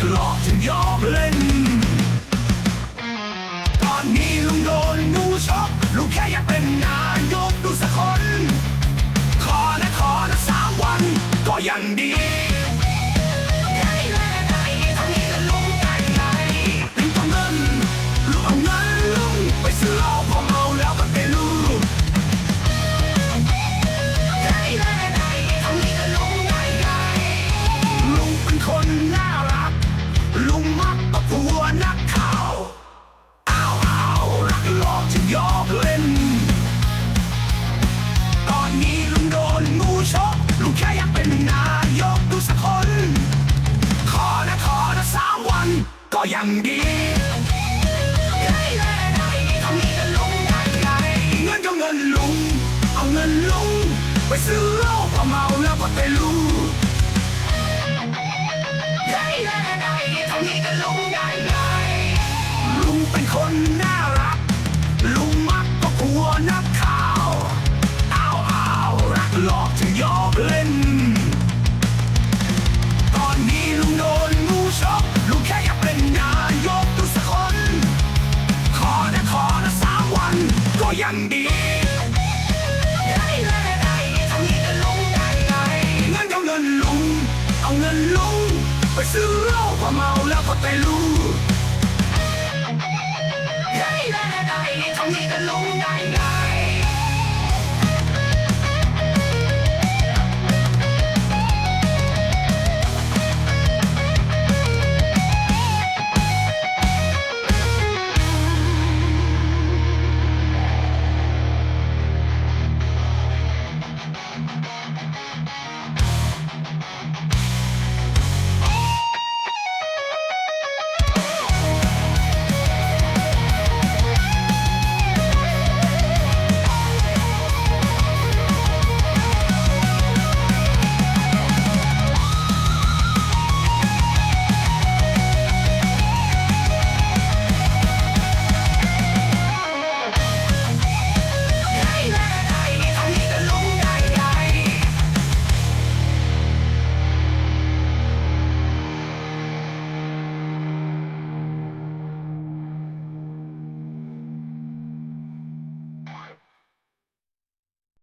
จึงยอมเล่น ตอนนี้ลุงโดนงูชกลุงแค่อยากเป็นนายกดูสักคน ขอนะขอนะสามวัน ก็ยังดี ยังดีเงินก็เงินลุง เอาเงินลุง ไปซื้อเหล้าพอเมาแล้วก็ไปลูกลุงเป็นคนน่ารัก ลุงมักก็กลัวนักข่าว เอาวอ้ารักหลอกจึงยอมเล่น ก็ยังดีเงินก็เงินลุงเอาเงินลุงไปซื้อเหล้าพอเมาแล้วก็ไปลูกทำนี้กันลงได้ไง